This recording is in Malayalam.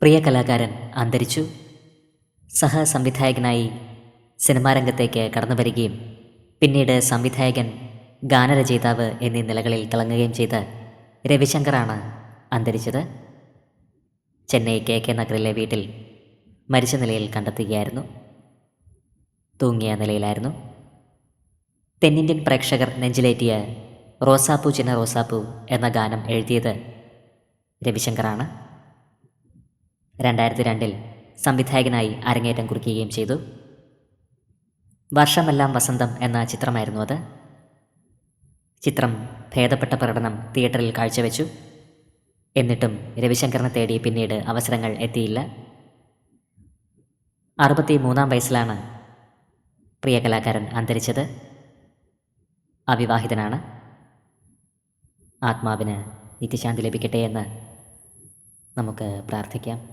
പ്രിയ കലാകാരൻ അന്തരിച്ചു. സഹസംവിധായകനായി സിനിമാരംഗത്തേക്ക് കടന്നു വരികയും പിന്നീട് സംവിധായകൻ ഗാനരചയിതാവ് എന്നീ നിലകളിൽ തിളങ്ങുകയും ചെയ്ത രവിശങ്കറാണ് അന്തരിച്ചത്. ചെന്നൈ കെ കെ നഗറിലെ വീട്ടിൽ മരിച്ച നിലയിൽ കണ്ടെത്തുകയായിരുന്നു. തൂങ്ങിയ നിലയിലായിരുന്നു. തെന്നിന്ത്യൻ പ്രേക്ഷകർ നെഞ്ചിലേറ്റിയ റോസാപ്പു ചിന്ന റോസാപ്പു എന്ന ഗാനം എഴുതിയത് രവിശങ്കറാണ്. രണ്ടായിരത്തി രണ്ടിൽ സംവിധായകനായി അരങ്ങേറ്റം കുറിക്കുകയും ചെയ്തു. വർഷമെല്ലാം വസന്തം എന്ന ചിത്രമായിരുന്നു അത്. ചിത്രം ഭേദപ്പെട്ട പ്രകടനം തിയേറ്ററിൽ കാഴ്ചവെച്ചു. എന്നിട്ടും രവിശങ്കറിനെ തേടി പിന്നീട് അവസരങ്ങൾ എത്തിയില്ല. അറുപത്തി മൂന്നാം വയസ്സിലാണ് പ്രിയ കലാകാരൻ അന്തരിച്ചത്. അവിവാഹിതനാണ്. ആത്മാവിന് നിത്യശാന്തി ലഭിക്കട്ടെ എന്ന് നമുക്ക് പ്രാർത്ഥിക്കാം.